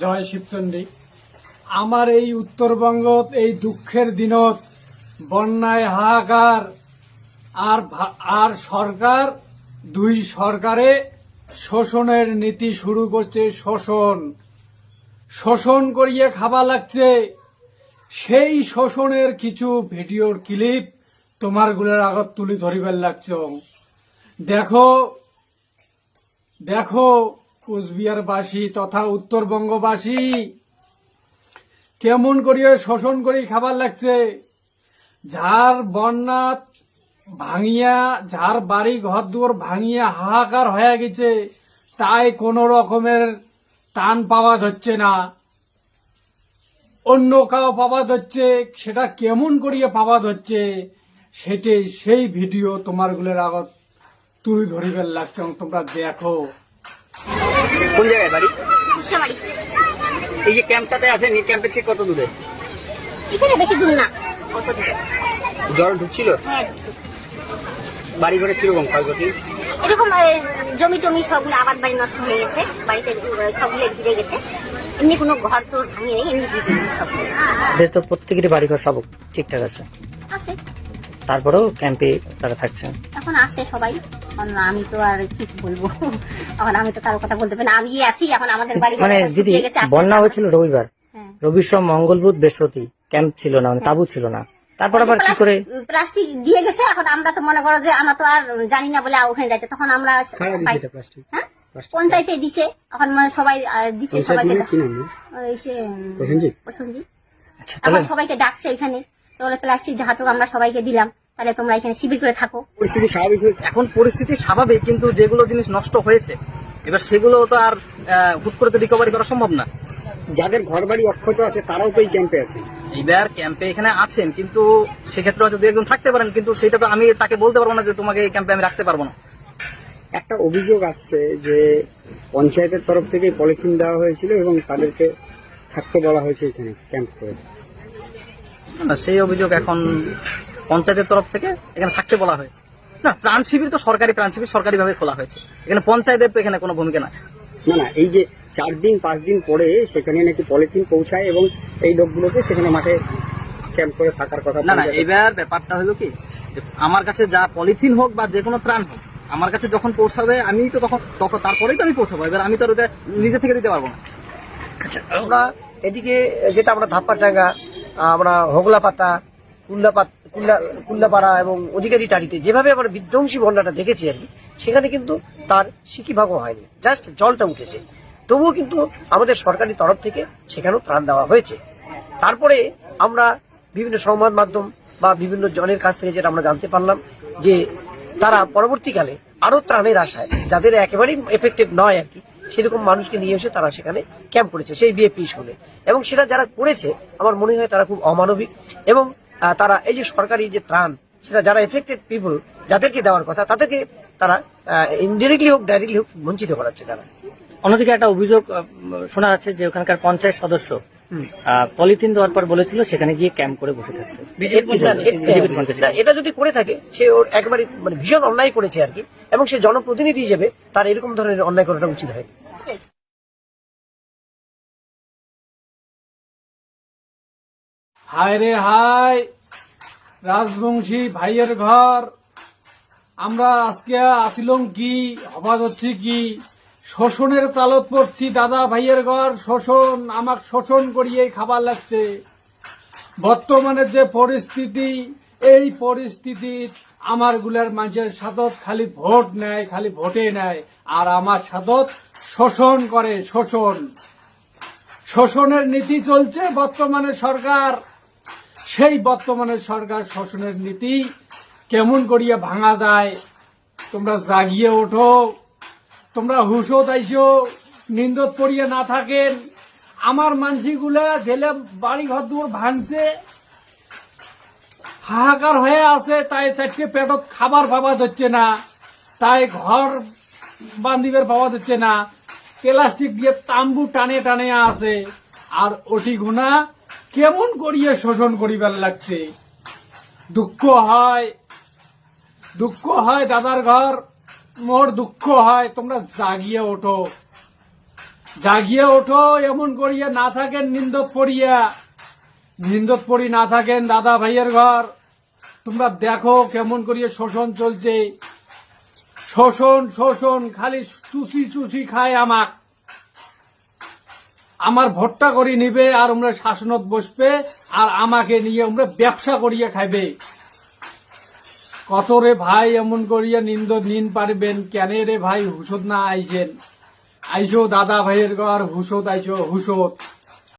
জয় শিবচন্ডী। আমার এই উত্তরবঙ্গত এই দুঃখের দিনত বন্যায় হাহাকার, আর আর সরকার, দুই সরকারে শোষণের নীতি শুরু করছে শোষণ। শোষণ করিয়ে খাওয়া লাগছে। সেই শোষণের কিছু ভিডিওর ক্লিপ তোমারগুলোর আগত তুলি ধরিবার লাগছ। দেখো দেখো কুচবিহারবাসী তথা উত্তরবঙ্গবাসী, কেমন করিয়ে শোষণ করি খাবার লাগছে? যার বন্যা ভাঙিয়া, যার বাড়ি ঘর দুয়ার ভাঙিয়া হাহাকার হয়ে গেছে, তাই কোনো রকমের টান পাওয়া হচ্ছে না। অন্য কাউ পাওয়া হচ্ছে সেটা কেমন করিয়ে পাওয়া ধরছে, সেটাই সেই ভিডিও তোমারগুলোর আগত তুলি ধরিবার লাগছে তোমরা দেখো। কোন জায়গায় বাড়ি? এই যে ক্যাম্পটাতে আছেন এই ক্যাম্পের থেকে কত দূরে? এখানে বেশি দূর না। জল ঢুকছিল? হ্যাঁ বাড়ি ঘরে কীরকম ক্ষয়ক্ষতি? এরকম জমি টমি সবগুলো আবাদ বাড়ি নষ্ট হয়ে গেছে। বাড়িতে সবগুলো ভিজে গেছে। এমনি কোনো ঘর তোর ভাঙে নেই এমনি ভিজে গেছে সবগুলো। তো প্রত্যেকেরই বাড়িঘর সব ঠিকঠাক আছে। আছে। তারপরেও ক্যাম্পে তারা থাকছেন। এখন আছে সবাই। এখন আমি তো আর কি বলব। এখন আমি তো কারও কথা বলতে পারি না। আমি আছি এখন আমাদের বাড়ি মানে দিদি বন্যা হয়েছিল রবিবার। হ্যাঁ। রবির সব মঙ্গল বুধ বৃহস্পতি ক্যাম্প ছিল না মানে তাবু ছিল না। তারপর আবার কি করে? প্লাস্টিক- দিয়ে গেছে এখন আমরা তো মনে করো যে আমরা তো আর জানি না বলে ওখানে যাইতে। তখন আমরা হ্যাঁ? পঞ্চায়েতে দিছে। এখন মানে সবাই দিছে সবাইকে আচ্ছা এখন সবাইকে ডাকছে ওইখানে। তো বলে প্লাস্টিক জাহাতক আমরা সবাইকে দিলাম। তাহলে তোমরা এখানে শিবির করে থাকো। পরিস্থিতি স্বাভাবিক হয়েছে। এখন পরিস্থিতি স্বাভাবিক কিন্তু যেগুলো জিনিস নষ্ট হয়েছে এবার সেগুলো তো আর আহ, হুট করে তো রিকভারি করা সম্ভব না। যাদের ঘর বাড়ি অক্ষত আছে তারাও তো এই ক্যাম্পে আছে। এইবার ক্যাম্পে এখানে আছেন কিন্তু সেক্ষেত্রে হয়তো দু একজন থাকতে পারেন কিন্তু সেটা তো আমি তাকে বলতে পারব না যে তোমাকে এই ক্যাম্পে আমি রাখতে পারব না। একটা অভিযোগ আসছে যে পঞ্চায়েতের তরফ থেকে পলিথিন দেওয়া হয়েছিল এবং তাদেরকে থাকতে বলা হয়েছে এখানে ক্যাম্প করে। না সেই অভিযোগ এখন পঞ্চায়েতের তরফ থেকে এখানে থাকতে বলা হয়েছে। না ত্রাণ শিবির তো সরকারি ত্রাণ শিবির সরকারি ভাবে খোলা হয়েছে। এখানে পঞ্চায়েতের তো এখানে কোনো ভূমিকা নাই। না না এই যে চার দিন পাঁচ দিন পরে সেখানে নাকি পলিথিন পৌঁছায় এবং এই লোকগুলোকে সেখানে মাঠে ক্যাম্প করে থাকার কথা না না এবার ব্যাপারটা হলো কি আমার কাছে যা পলিথিন হোক বা যে কোনো ত্রাণ হোক আমার কাছে যখন পৌঁছাবে আমি তো তখন তখন তারপরেই তো আমি পৌঁছাবো। এবার আমি তো আর ওটা নিজে থেকে দিতে পারব না। আমরা এদিকে যেটা আমরা ধাপ্পাটাঙ্গা আমরা হোগলা পাতা কুল্লাপাড়া এবং অধিকারী টাড়িতে যেভাবে আমরা বিধ্বংসী বন্যাটা দেখেছি আর কি, সেখানে কিন্তু তার সিকিভাগও হয়নি। জাস্ট জলটা উঠেছে। তবুও কিন্তু আমাদের সরকারি তরফ থেকে সেখানেও ত্রাণ দেওয়া হয়েছে। তারপরে আমরা বিভিন্ন সংবাদ মাধ্যম বা বিভিন্ন জনের কাছ থেকে যেটা আমরা জানতে পারলাম যে তারা পরবর্তীকালে আরও ত্রাণের আশায়, যাদের একেবারেই এফেক্টেড নয় আর কি সেরকম মানুষকে নিয়ে এসে তারা সেখানে ক্যাম্প করেছে, সেই বিএপি স্কুলে এবং সেটা যারা করেছে, আমার মনে হয় তারা খুব অমানবিক। এবং তারা এই যে সরকারি যে ত্রাণ, সেটা যারা এফেক্টেড পিপল যাদেরকে দেওয়ার কথা, তাদেরকে তারা ইনডিরেক্টলি হোক ডাইরেক্টলি হোক, বঞ্চিত করাচ্ছে তারা। অন্যদিকে একটা অভিযোগ শোনা যাচ্ছে যে ওখানকার পঞ্চায়েত সদস্য পলিথিন দেওয়ার পর বলেছিল সেখানে গিয়ে ক্যাম্প করে বসে থাকতে। পঞ্চায়েত না, এটা যদি করে থাকে সে ওর একবারে মানে ভীষণ অন্যায় করেছে আর কি এবং সে জনপ্রতিনিধি হিসেবে তার এরকম ধরনের অন্যায় করাটা উচিত হয় হায় রে হায় রাজবংশী ভাইয়ের ঘর আমরা আজকে আসিলং কি হচ্ছে কি? শোষণের তালত পড়ছি, দাদা ভাইয়ের ঘর, শোষণ, আমাক শোষণ করিয়ে খাবার লাগছে। বর্তমানে যে পরিস্থিতি, এই পরিস্থিতি আমারগুলার মানুষের সাদত খালি ভোট নেয়, খালি ভোটে নেয়, আর আমার সাদত শোষণ করে, শোষণ। শোষণের নীতি চলছে, বর্তমানে সরকার, সেই বর্তমানে সরকার শোষণের নীতি কেমন করিয়া ভাঙা যায়, তোমরা জাগিয়ে ওঠো। তোমরা হুশো তাইছো নিন্দত পড়িয়ে না থাকেন। আমার মানসিগুলা জেলে বাড়ি ঘর দূর ভাঙছে, হাহাকার হয়ে আছে, তাই চারটে পেটত খাবার পাওয়া যাচ্ছে না, তাই ঘর বান্দিবের পাওয়া যাচ্ছে না। প্লাস্টিক দিয়ে তাম্বু টানে টানে আছে, আর ওটি গুণা কেমন করিয়ে শোষণ করিবার লাগছে? দুঃখ হয় দুঃখ হয় দাদার ঘর। মোর দুঃখ হয়, তোমরা জাগিয়ে ওঠো। জাগিয়ে ওঠো, এমন করিয়া না থাকেন নিন্দত পড়িয়া। নিন্দত পড়ি না থাকেন দাদা ভাইয়ের ঘর। তোমরা দেখো কেমন করিয়া শোষণ চলছে। শোষণ শোষণ, খালি চুষি চুষি খায় আমাক। আমার ভোটটা করে নিবে আর আমরা শাসনত বসবে আর আমাকে নিয়ে আমরা ব্যবসা করিয়া খাইবে। কত রে ভাই এমন করিয়া নিন্দ নিন পারবেন? কেন রে ভাই হুসত না আইসেন? আইসো দাদা ভাইয়ের ঘর, হুসত আইসো, হুসত।